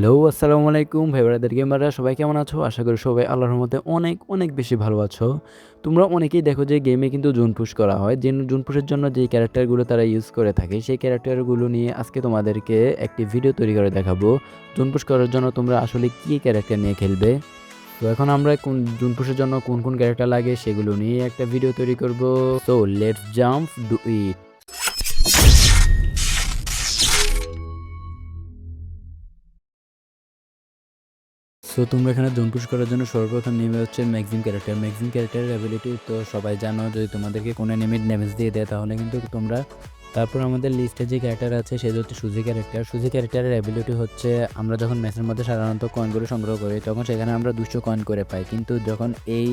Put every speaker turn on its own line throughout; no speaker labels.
Hello, আসসালামু আলাইকুম। ভাই ব্রাদার গেমাররা সবাই কেমন আছো? আশা করি সবাই আল্লাহর মধ্যে অনেক অনেক বেশি ভালো আছো। তোমরা অনেকেই দেখো যে গেমে কিন্তু জুন পুশ করা হয়। যে জুন পুশের জন্য যে ক্যারেক্টারগুলো তারা ইউজ করে থাকে, সেই ক্যারেক্টারগুলো নিয়ে আজকে তোমাদেরকে একটি ভিডিও তৈরি করে দেখাবো। জুন পুশ করার জন্য তোমরা আসলে কী ক্যারেক্টার নিয়ে খেলবে? তো এখন আমরা কোন, জুন পুশের জন্য কোন কোন ক্যারেক্টার লাগে সেগুলো নিয়ে একটা ভিডিও তৈরি করব। So let's jump do it so তোমরা এখানে জোন পুশ করার জন্য সর্বপ্রথম নেমে হচ্ছে ম্যাক্সিম ক্যারেক্টার ম্যাক্সিম ক্যারেক্টারের অ্যাবিলিটি তো সবাই জানো, যদি তোমাদেরকে কোনো এনিমিট ড্যামেজ দিয়ে দেয়, তাহলে কিন্তু তোমরা তারপর আমাদের লিস্টে যে ক্যারেক্টার আছে সেটা হচ্ছে সুজি ক্যারেক্টার সুজি ক্যারেক্টারের অ্যাবিলিটি হচ্ছে, আমরা যখন ম্যাচের মধ্যে সাধারণত কয়েনগুলো সংগ্রহ করি, তখন সেখানে আমরা দুশো কয়েন করে পাই। কিন্তু যখন এই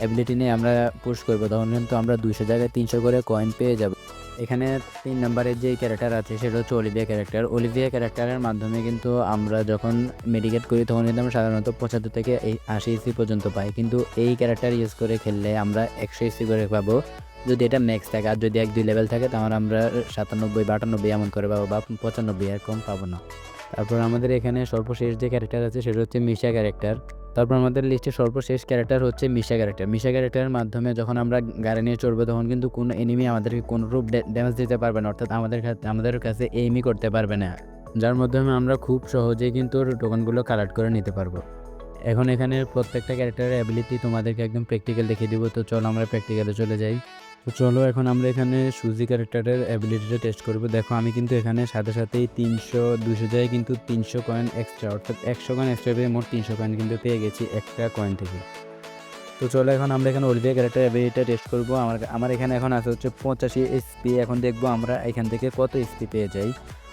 অ্যাবিলিটি নিয়ে আমরা পুশ করব, তখন কিন্তু আমরা দুশো জায়গায় তিনশো করে কয়েন পেয়ে যাব। এখানে তিন নম্বরের যে ক্যারেক্টার আছে সেটা হচ্ছে অলিভিয়া ক্যারেক্টার অলিভিয়া ক্যারেক্টারের মাধ্যমে কিন্তু আমরা যখন মেডিকেট করি তখন কিন্তু আমরা সাধারণত পঁচাত্তর থেকে এই আশি ইসি পর্যন্ত পাই। কিন্তু এই ক্যারেক্টার ইউজ করে খেললে আমরা একশো ইসি করে পাবো। যদি এটা ম্যাক্স থাকে আর যদি এক দুই লেভেল থাকে তাহলে আমরা সাতানব্বই বা আটানব্বই এমন করে পাবো বা পঁচানব্বই আর কম পাবো না। তারপর আমাদের এখানে সর্বশেষ যে ক্যারেক্টার আছে সেটা হচ্ছে মিশা ক্যারেক্টার তারপর আমাদের লিস্টে সর্বশেষ ক্যারেক্টার হচ্ছে মিশা ক্যারেক্টার মিশা ক্যারেক্টারের মাধ্যমে যখন আমরা গাড়ি নিয়ে চড়বো, তখন কিন্তু কোনো এনিমি আমাদেরকে কোনো রূপ ড্যামেজ দিতে পারবে না, অর্থাৎ আমাদের আমাদের কাছে এইমই করতে পারবে না। যার মাধ্যমে আমরা খুব সহজেই কিন্তু টোকনগুলো কালেক্ট করে নিতে পারব। এখন এখানে প্রত্যেকটা ক্যারেক্টারের অ্যাবিলিটি তোমাদেরকে একদম প্র্যাকটিক্যাল দেখিয়ে দিব। তো চলো আমরা প্র্যাকটিক্যালে চলে যাই। তো চলো এখন আমরা এখানে সুজি ক্যারেক্টারের অ্যাবিলিটিটা টেস্ট করব। দেখো, আমি কিন্তু এখানে সাথে সাথেই তিনশো দুশো জায়গায় কিন্তু তিনশো কয়েন এক্সট্রা অর্থাৎ একশো কয়েন এক্সট্রা পেয়ে মোট তিনশো কয়েন কিন্তু পেয়ে গেছি একটা কয়েন থেকে। তো চলো এখন আমরা এখানে অলিভিয়া ক্যারেক্টার অ্যাবিলিটিটা টেস্ট করব। আমার আমার এখানে এখন আছে হচ্ছে পঁচাশি এসপি এখন দেখব আমরা এখান থেকে কত এসপি পেয়ে যাই।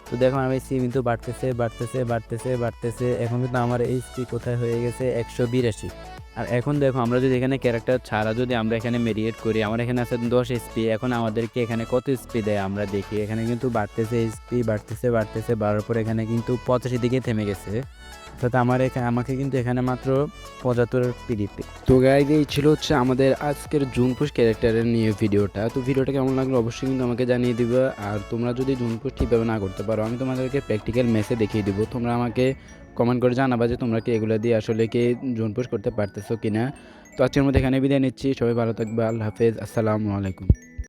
তো দেখো, আমার এসপি কিন্তু বাড়তেছে বাড়তেছে বাড়তেছে বাড়তেছে। এখন কিন্তু আমার এইচপি কোথায় হয়ে গেছে? একশো বিরাশি। আর এখন দেখো, আমরা যদি এখানে ক্যারেক্টার ছাড়া যদি আমরা এখানে মেরিয়েট করি, আমার এখানে আছে দশ এসপি এখন আমাদেরকে এখানে কত স্পি দেয় আমরা দেখি। এখানে কিন্তু বাড়তেছে এসপি বাড়তেছে বাড়তেছে, বাড়ার পর এখানে কিন্তু পঁচাশি দিকে থেমে গেছে। অর্থাৎ আমার এখানে আমাকে কিন্তু এখানে মাত্র পঁচাত্তর পিডিপি তো গাইজ এই ছিল হচ্ছে আমাদের আজকের জুনপুষ ক্যারেক্টারের নিয়ে ভিডিওটা। তো ভিডিওটা কেমন লাগল অবশ্যই কিন্তু আমাকে জানিয়ে দিবে। আর তোমরা যদি জুনপুষ ঠিকভাবে না করতে পারো, আমি তোমাদেরকে প্র্যাকটিক্যাল মেসে দেখিয়ে দিব। তোমরা আমাকে কমেন্ট করে জানাবা যে তোমরা কি এগুলো দিয়ে আসলে কি জুনপুষ করতে পারতেছো কিনা। তো আজকের মধ্যে এখানে বিদায় নিচ্ছি। সবাই ভালো থাকবে। আল্লাহ হাফেজ। আসসালামু আলাইকুম।